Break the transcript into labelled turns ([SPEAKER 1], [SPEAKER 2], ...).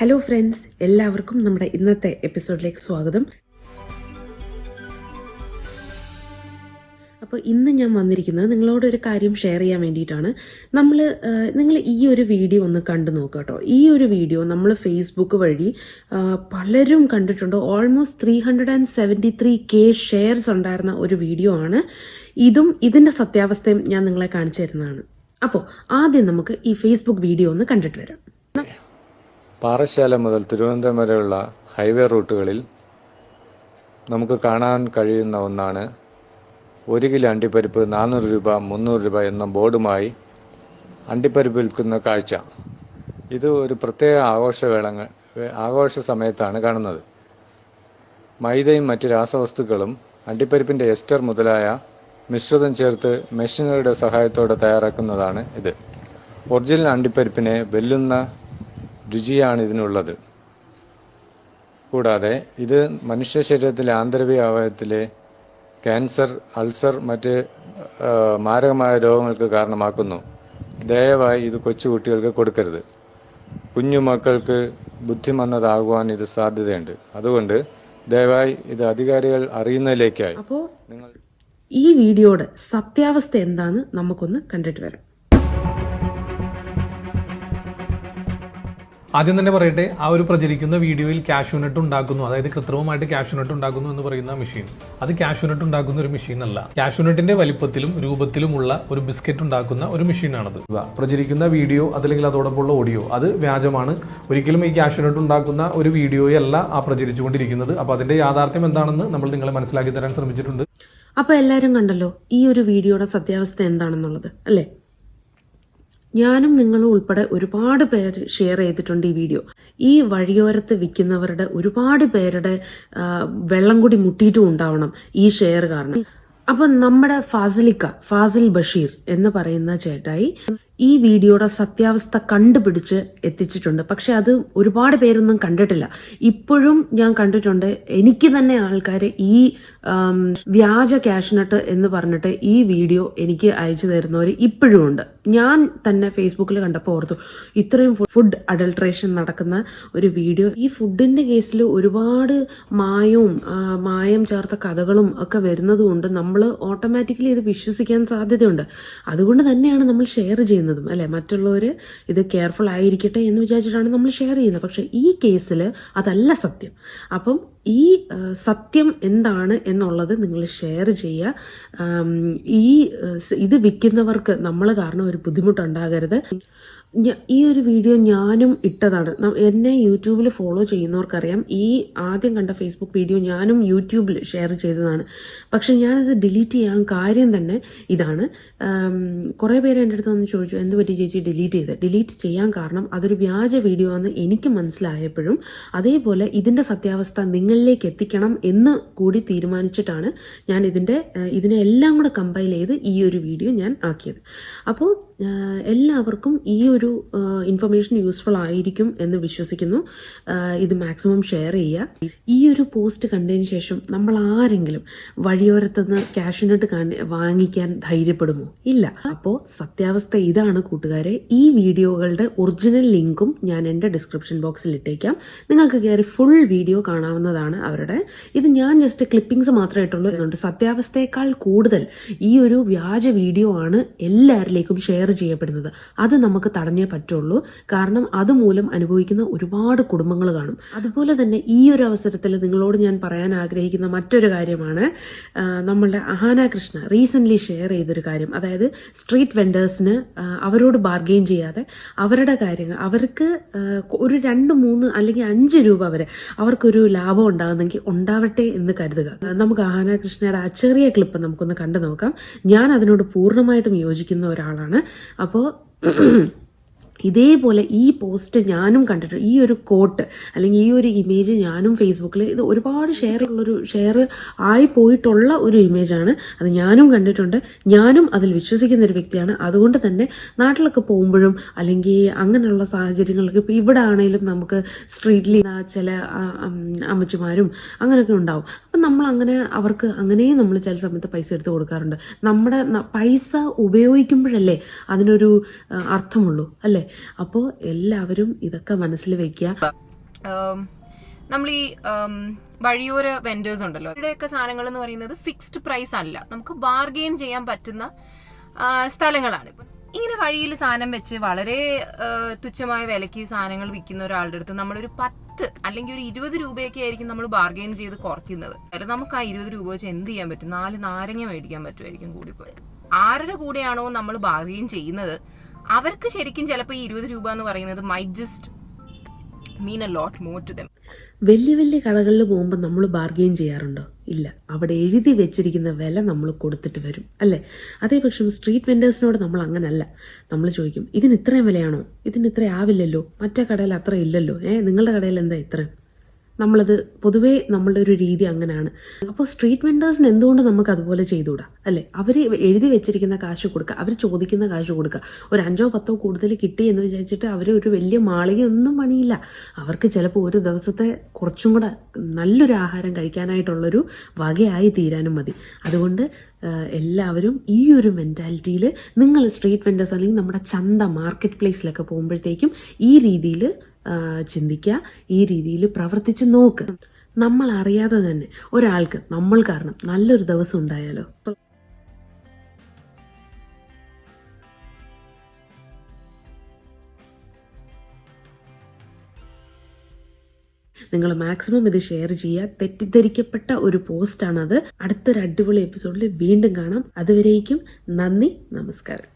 [SPEAKER 1] Hello friends എല്ലാവർക്കും നമ്മുടെ ഇന്നത്തെ എപ്പിസോഡിലേക്ക് സ്വാഗതം. അപ്പോൾ ഇന്ന് ഞാൻ വന്നിരിക്കുന്നത് നിങ്ങളോട് ഒരു കാര്യം ഷെയർ ചെയ്യാൻ വേണ്ടിയിട്ടാണ്. നമ്മൾ നിങ്ങൾ ഈ ഒരു വീഡിയോ ഒന്ന് കണ്ടു നോക്കുക കേട്ടോ. ഈ ഒരു വീഡിയോ നമ്മൾ ഫേസ്ബുക്ക് വഴി പലരും കണ്ടിട്ടുണ്ട്. Almost three hundred and seventy three K shares ഉണ്ടായിരുന്ന ഒരു വീഡിയോ ആണ്. ഇതും ഇതിന്റെ സത്യാവസ്ഥയും ഞാൻ നിങ്ങളെ കാണിച്ചു തരുന്നതാണ്. അപ്പോൾ ആദ്യം നമുക്ക് ഈ ഫേസ്ബുക്ക് വീഡിയോ ഒന്ന് കണ്ടിട്ട് വരാം.
[SPEAKER 2] പാറശാല മുതൽ തിരുവനന്തപുരം വരെയുള്ള ഹൈവേ റൂട്ടുകളിൽ നമുക്ക് കാണാൻ കഴിയുന്ന ഒന്നാണ് ഒരു കിലോ അണ്ടിപ്പരിപ്പ് നാനൂറ് രൂപ മുന്നൂറ് രൂപ എന്ന ബോർഡുമായി അണ്ടിപ്പരിപ്പ് വിൽക്കുന്ന കാഴ്ച. ഇത് ഒരു പ്രത്യേക ആഘോഷവേളങ്ങൾ ആഘോഷ സമയത്താണ് കാണുന്നത്. മൈദയും മറ്റ് രാസവസ്തുക്കളും അണ്ടിപ്പരിപ്പിന്റെ എസ്റ്റർ മുതലായ മിശ്രിതം ചേർത്ത് മെഷീനുകളുടെ സഹായത്തോടെ തയ്യാറാക്കുന്നതാണ് ഇത്. ഒറിജിനൽ അണ്ടിപ്പരിപ്പിനെ വെല്ലുന്ന രുചിയാണ് ഇതിനുള്ളത് കൂടാതെ ഇത് മനുഷ്യ ശരീരത്തിലെ ആന്തരിക അവയവത്തിലെ ക്യാൻസർ അൾസർ മറ്റ് മാരകമായ രോഗങ്ങൾക്ക് കാരണമാക്കുന്നു. ദയവായി ഇത് കൊച്ചുകുട്ടികൾക്ക് കൊടുക്കരുത്. കുഞ്ഞുമക്കൾക്ക് ബുദ്ധിമന്നതാകുവാൻ ഇത് സാധ്യതയുണ്ട്. അതുകൊണ്ട് ദയവായി ഇത് അധികാരികൾ അറിയുന്നതിലേക്കായി
[SPEAKER 1] അപ്പോൾ
[SPEAKER 2] നിങ്ങൾ
[SPEAKER 1] ഈ വീഡിയോയുടെ സത്യാവസ്ഥ എന്താന്ന് നമുക്കൊന്ന് കണ്ടിട്ട് വരാം.
[SPEAKER 3] ആദ്യം തന്നെ പറയട്ടെ ആ ഒരു പ്രചരിക്കുന്ന വീഡിയോയിൽ കാഷ്യൂനട്ട് ഉണ്ടാക്കുന്നു. അതായത് കൃത്രിമമായിട്ട് കാഷ്യൂനട്ട് ഉണ്ടാക്കുന്നു എന്ന് പറയുന്ന മെഷീൻ അത് കാഷ്യൂനട്ട് ഉണ്ടാക്കുന്ന ഒരു മെഷീൻ അല്ല. കാഷ്യൂനട്ടിന്റെ വലിപ്പത്തിലും രൂപത്തിലുമുള്ള ഒരു ബിസ്ക്കറ്റ് ഉണ്ടാക്കുന്ന ഒരു മെഷീനാണത് പ്രചരിക്കുന്ന വീഡിയോ അതല്ലെങ്കിൽ അതോടൊപ്പമുള്ള ഓഡിയോ അത് വ്യാജമാണ്. ഒരിക്കലും ഈ കാഷ്യൂനട്ട് ഉണ്ടാക്കുന്ന ഒരു വീഡിയോയല്ല ആ പ്രചരിച്ചുകൊണ്ടിരിക്കുന്നത്. അപ്പോൾ അതിന്റെ യാഥാർത്ഥ്യം എന്താണെന്ന് നമ്മൾ നിങ്ങളെ മനസ്സിലാക്കി തരാൻ ശ്രമിച്ചിട്ടുണ്ട്.
[SPEAKER 1] അപ്പൊ എല്ലാരും കണ്ടല്ലോ ഈ ഒരു വീഡിയോയുടെ സത്യാവസ്ഥ എന്താണെന്നുള്ളത് അല്ലേ? ഞാനും നിങ്ങളും ഉൾപ്പെടെ ഒരുപാട് പേര് ഷെയർ ചെയ്തിട്ടുണ്ട് ഈ വീഡിയോ ഈ വഴിയോരത്ത് വിൽക്കുന്നവരുടെ ഒരുപാട് പേരുടെ വെള്ളം കൂടി മുട്ടിയിട്ടും ഉണ്ടാവണം ഈ ഷെയർ കാരണം. അപ്പൊ നമ്മുടെ ഫാസിലിക്ക ഫാസിൽ ബഷീർ എന്ന് പറയുന്ന ചേട്ടായി ഈ വീഡിയോയുടെ സത്യാവസ്ഥ കണ്ടുപിടിച്ച് എത്തിച്ചിട്ടുണ്ട്. പക്ഷെ അത് ഒരുപാട് പേരൊന്നും കണ്ടിട്ടില്ല. ഇപ്പോഴും ഞാൻ കണ്ടിട്ടുണ്ട് എനിക്ക് തന്നെ ആൾക്കാർ ഈ വ്യാജ ക്യാഷ്നട്ട് എന്ന് പറഞ്ഞിട്ട് ഈ വീഡിയോ എനിക്ക് അയച്ചു തരുന്നവർ ഇപ്പോഴും ഉണ്ട്. ഞാൻ തന്നെ ഫേസ്ബുക്കിൽ കണ്ടപ്പോൾ ഓർത്തു ഇത്രയും ഫുഡ് അഡൾട്രേഷൻ നടക്കുന്ന ഒരു വീഡിയോ. ഈ ഫുഡിന്റെ കേസിൽ ഒരുപാട് മായവും മായം ചേർത്ത കഥകളും ഒക്കെ വരുന്നതുകൊണ്ട് നമ്മൾ ഓട്ടോമാറ്റിക്കലി ഇത് വിശ്വസിക്കാൻ സാധ്യതയുണ്ട്. അതുകൊണ്ട് തന്നെയാണ് നമ്മൾ ഷെയർ ചെയ്യുന്നതും. അല്ലെ? മറ്റുള്ളവർ ഇത് കെയർഫുൾ ആയിരിക്കട്ടെ എന്ന് വിചാരിച്ചിട്ടാണ് നമ്മൾ ഷെയർ ചെയ്യുന്നത്. പക്ഷെ ഈ കേസിൽ അതല്ല സത്യം. അപ്പം ഈ സത്യം എന്താണ് എന്നുള്ളത് നിങ്ങൾ ഷെയർ ചെയ്യുക. ഈ ഇത് വിൽക്കുന്നവർക്ക് നമ്മൾ കാരണം ഒരു ബുദ്ധിമുട്ടുണ്ടാകരുത്. ഈ ഒരു വീഡിയോ ഞാനും ഇട്ടതാണ്. എന്നെ യൂട്യൂബിൽ ഫോളോ ചെയ്യുന്നവർക്കറിയാം. ഈ ആദ്യം കണ്ട ഫേസ്ബുക്ക് വീഡിയോ ഞാനും യൂട്യൂബിൽ ഷെയർ ചെയ്തതാണ്. പക്ഷെ ഞാനത് ഡിലീറ്റ് ചെയ്യാൻ കാര്യം തന്നെ ഇതാണ്. കുറേ പേര് എന്റെ അടുത്ത് വന്ന് ചോദിച്ചു എന്ത് പറ്റി ചേച്ചി ഡിലീറ്റ് ചെയ്ത്? ഡിലീറ്റ് ചെയ്യാൻ കാരണം അതൊരു വ്യാജ വീഡിയോ ആണെന്ന് എനിക്ക് മനസ്സിലായപ്പോഴും അതേപോലെ ഇതിന്റെ സത്യാവസ്ഥ നിങ്ങളിലേക്ക് എത്തിക്കണം എന്ന് കൂടി തീരുമാനിച്ചിട്ടാണ് ഞാൻ ഇതിന്റെ ഇതിനെ എല്ലാം കൂടെ കമ്പൈൽ ചെയ്ത് ഈ ഒരു വീഡിയോ ഞാൻ ആക്കിയത്. അപ്പോൾ എല്ലാവർക്കും ഈ ഒരു ഇൻഫർമേഷൻ യൂസ്ഫുൾ ആയിരിക്കും എന്ന് വിശ്വസിക്കുന്നു. ഇത് മാക്സിമം ഷെയർ ചെയ്യുക. ഈ ഒരു പോസ്റ്റ് കണ്ടതിന് ശേഷം നമ്മൾ ആരെങ്കിലും വഴിയോരത്തുനിന്ന് ക്യാഷിനട്ട് വാങ്ങിക്കാൻ ധൈര്യപ്പെടുമോ? ഇല്ല. അപ്പോൾ സത്യാവസ്ഥ ഇതാണ് കൂട്ടുകാരെ. ഈ വീഡിയോകളുടെ ഒറിജിനൽ ലിങ്കും ഞാൻ എന്റെ ഡിസ്ക്രിപ്ഷൻ ബോക്സിൽ ഇട്ടേക്കാം. നിങ്ങൾക്ക് കയറി ഫുൾ വീഡിയോ കാണാവുന്നതാണ് അവരുടെ. ഇത് ഞാൻ ജസ്റ്റ് ക്ലിപ്പിംഗ്സ് മാത്രമേ ഇട്ടുള്ളൂ എന്നുണ്ട് സത്യാവസ്ഥയേക്കാൾ കൂടുതൽ ഈ ഒരു വ്യാജ വീഡിയോ ആണ് എല്ലാവരിലേക്കും ഷെയർ ചെയ്യപ്പെടുന്നത്. അത് നമുക്ക് തടഞ്ഞേ പറ്റുള്ളൂ. കാരണം അതുമൂലം അനുഭവിക്കുന്ന ഒരുപാട് കുടുംബങ്ങൾ കാണും. അതുപോലെ തന്നെ ഈ ഒരു അവസരത്തിൽ നിങ്ങളോട് ഞാൻ പറയാൻ ആഗ്രഹിക്കുന്ന മറ്റൊരു കാര്യമാണ് നമ്മളുടെ അഹാന കൃഷ്ണ റീസെന്റ് ഷെയർ ചെയ്തൊരു കാര്യം. അതായത് സ്ട്രീറ്റ് വെൻഡേഴ്സിന് അവരോട് ബാർഗെയിൻ ചെയ്യാതെ അവരുടെ കാര്യങ്ങൾ അവർക്ക് ഒരു രണ്ട് മൂന്ന് അല്ലെങ്കിൽ അഞ്ച് രൂപ വരെ അവർക്കൊരു ലാഭം ഉണ്ടാകുന്നെങ്കിൽ ഉണ്ടാവട്ടെ എന്ന് കരുതുക. നമുക്ക് അഹാന കൃഷ്ണയുടെ ആ ചെറിയ ക്ലിപ്പ് നമുക്കൊന്ന് കണ്ടു നോക്കാം. ഞാൻ അതിനോട് പൂർണമായിട്ടും യോജിക്കുന്ന ഒരാളാണ്. അപ്പോൾ ഇതേപോലെ ഈ പോസ്റ്റ് ഞാനും കണ്ടിട്ടുണ്ട്. ഈ ഒരു കോട്ട് അല്ലെങ്കിൽ ഈ ഒരു ഇമേജ് ഞാനും ഫേസ്ബുക്കിൽ ഇത് ഒരുപാട് ഷെയർ ഉള്ളൊരു ഷെയർ ആയി പോയിട്ടുള്ള ഒരു ഇമേജാണ് അത് ഞാനും കണ്ടിട്ടുണ്ട്. ഞാനും അതിൽ വിശ്വസിക്കുന്ന ഒരു വ്യക്തിയാണ്. അതുകൊണ്ട് തന്നെ നാട്ടിലൊക്കെ പോകുമ്പോഴും അല്ലെങ്കിൽ അങ്ങനെയുള്ള സാഹചര്യങ്ങൾക്ക് ഇപ്പോൾ ഇവിടെ ആണെങ്കിലും നമുക്ക് സ്ട്രീറ്റിൽ ചില അമ്മച്ചിമാരും അങ്ങനെയൊക്കെ ഉണ്ടാവും. നമ്മൾ അങ്ങനെ അവർക്ക് അങ്ങനെയും നമ്മൾ ചില സമയത്ത് പൈസ എടുത്ത് കൊടുക്കാറുണ്ട്. നമ്മുടെ പൈസ ഉപയോഗിക്കുമ്പോഴല്ലേ അതിനൊരു അർത്ഥമുള്ളൂ അല്ലേ? അപ്പോൾ എല്ലാവരും ഇതൊക്കെ മനസ്സിൽ വെക്കുക
[SPEAKER 4] നമ്മൾ ഈ വഴിയോര വെൻഡേഴ്സ് ഉണ്ടല്ലോ. ഇവിടെയൊക്കെ സാധനങ്ങൾ എന്ന് പറയുന്നത് ഫിക്സ്ഡ് പ്രൈസ് അല്ല. നമുക്ക് ബാർഗെയിൻ ചെയ്യാൻ പറ്റുന്ന സ്ഥലങ്ങളാണ്. ഇങ്ങനെ വഴിയിൽ സാധനം വെച്ച് വളരെ തുച്ഛമായ വിലയ്ക്ക് സാധനങ്ങൾ വിൽക്കുന്ന ഒരാളുടെ അടുത്ത് നമ്മളൊരു പത്ത് അല്ലെങ്കിൽ ഒരു ഇരുപത് രൂപയൊക്കെ ആയിരിക്കും നമ്മൾ ബാർഗെയിൻ ചെയ്ത് കുറയ്ക്കുന്നത്. അല്ല നമുക്ക് ആ ഇരുപത് രൂപ വെച്ച് എന്ത് ചെയ്യാൻ പറ്റും? നാല് നാരങ്ങ മേടിക്കാൻ പറ്റുമായിരിക്കും കൂടിപ്പോയി. ആരുടെ കൂടെയാണോ നമ്മൾ ബാർഗെയിൻ ചെയ്യുന്നത്? അവർക്ക് ശരിക്കും ചിലപ്പോൾ ഈ ഇരുപത് രൂപ എന്ന് പറയുന്നത് might just mean a lot more to them
[SPEAKER 1] വലിയ വലിയ കടകളിൽ പോകുമ്പോൾ നമ്മൾ ബാർഗെയിൻ ചെയ്യാറുണ്ടോ? ഇല്ല. അവിടെ എഴുതി വെച്ചിരിക്കുന്ന വില നമ്മൾ കൊടുത്തിട്ട് വരും അല്ലേ? അതേപക്ഷം സ്ട്രീറ്റ് വെൻഡേഴ്സിനോട് നമ്മൾ അങ്ങനല്ല. നമ്മൾ ചോദിക്കും ഇതിന് ഇത്രയും വിലയാണോ? ഇതിന് ഇത്ര ആവില്ലല്ലോ? മറ്റേ കടയിൽ അത്ര ഇല്ലല്ലോ? ഏ നിങ്ങളുടെ കടയിൽ എന്താ ഇത്രയും? നമ്മളത് പൊതുവേ നമ്മളുടെ ഒരു രീതി അങ്ങനെയാണ്. അപ്പോൾ സ്ട്രീറ്റ് വെൻഡേഴ്സിന് എന്തുകൊണ്ട് നമുക്ക് അതുപോലെ ചെയ്തുകൂടാ? അല്ലേ? അവർ എഴുതി വെച്ചിരിക്കുന്ന കാശ് കൊടുക്കുക അവർ ചോദിക്കുന്ന കാശ് കൊടുക്കുക ഒരു അഞ്ചോ പത്തോ കൂടുതൽ കിട്ടി എന്ന് വിചാരിച്ചിട്ട് അവർ ഒരു വലിയ മാളികയൊന്നും പണിയില്ല. അവർക്ക് ചിലപ്പോൾ ഒരു ദിവസത്തെ കുറച്ചും കൂടെ നല്ലൊരു ആഹാരം കഴിക്കാനായിട്ടുള്ളൊരു വകയായി തീരാനും മതി. അതുകൊണ്ട് എല്ലാവരും ഈ ഒരു മെന്റാലിറ്റിയിൽ നിങ്ങൾ സ്ട്രീറ്റ് വെൻഡേഴ്സ് അല്ലെങ്കിൽ നമ്മുടെ ചന്ത മാർക്കറ്റ് പ്ലേസിലൊക്കെ പോകുമ്പോഴത്തേക്കും ഈ രീതിയിൽ ചിന്തിക്കുക ഈ രീതിയിൽ പ്രവർത്തിച്ച് നോക്ക്. നമ്മൾ അറിയാതെ തന്നെ ഒരാൾക്ക് നമ്മൾ കാരണം നല്ലൊരു ദിവസം ഉണ്ടായാലോ? നിങ്ങൾ മാക്സിമം ഇത് ഷെയർ ചെയ്യുക. തെറ്റിദ്ധരിക്കപ്പെട്ട ഒരു പോസ്റ്റാണത് അടുത്തൊരു അടിപൊളി എപ്പിസോഡിൽ വീണ്ടും കാണാം. അതുവരേക്കും നന്ദി നമസ്കാരം.